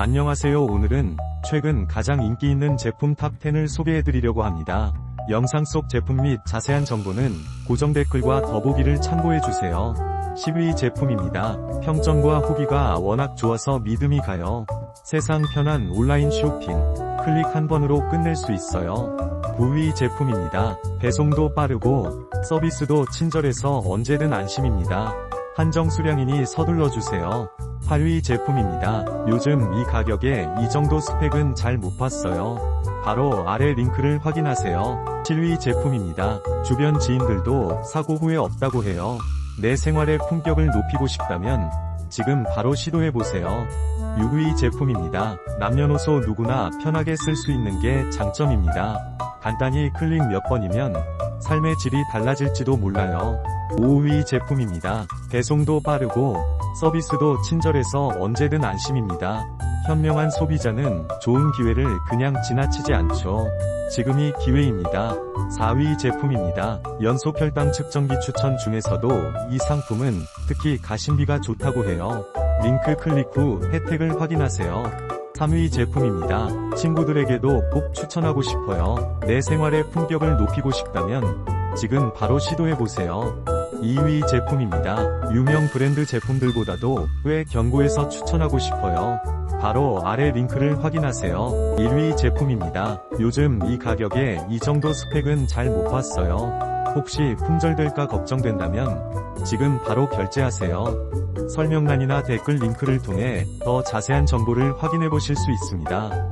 안녕하세요. 오늘은 최근 가장 인기 있는 제품 탑10을 소개해드리려고 합니다. 영상 속 제품 및 자세한 정보는 고정 댓글과 더보기를 참고해주세요. 10위 제품입니다. 평점과 후기가 워낙 좋아서 믿음이 가요. 세상 편한 온라인 쇼핑. 클릭 한 번으로 끝낼 수 있어요. 9위 제품입니다. 배송도 빠르고 서비스도 친절해서 언제든 안심입니다. 한정 수량이니 서둘러 주세요. 8위 제품입니다. 요즘 이 가격에 이 정도 스펙은 잘 못 봤어요. 바로 아래 링크를 확인하세요. 7위 제품입니다. 주변 지인들도 사고 후에 없다고 해요. 내 생활의 품격을 높이고 싶다면 지금 바로 시도해보세요. 6위 제품입니다. 남녀노소 누구나 편하게 쓸 수 있는 게 장점입니다. 간단히 클릭 몇 번이면 삶의 질이 달라질지도 몰라요. 5위 제품입니다. 배송도 빠르고 서비스도 친절해서 언제든 안심입니다. 현명한 소비자는 좋은 기회를 그냥 지나치지 않죠. 지금이 기회입니다. 4위 제품입니다. 연속 혈당 측정기 추천 중에서도 이 상품은 특히 가심비가 좋다고 해요. 링크 클릭 후 혜택을 확인하세요. 3위 제품입니다. 친구들에게도 꼭 추천하고 싶어요. 내 생활의 품격을 높이고 싶다면 지금 바로 시도해보세요. 2위 제품입니다. 유명 브랜드 제품들보다도 꽤 견고해서 추천하고 싶어요. 바로 아래 링크를 확인하세요. 1위 제품입니다. 요즘 이 가격에 이 정도 스펙은 잘 못 봤어요. 혹시 품절될까 걱정된다면 지금 바로 결제하세요. 설명란이나 댓글 링크를 통해 더 자세한 정보를 확인해 보실 수 있습니다.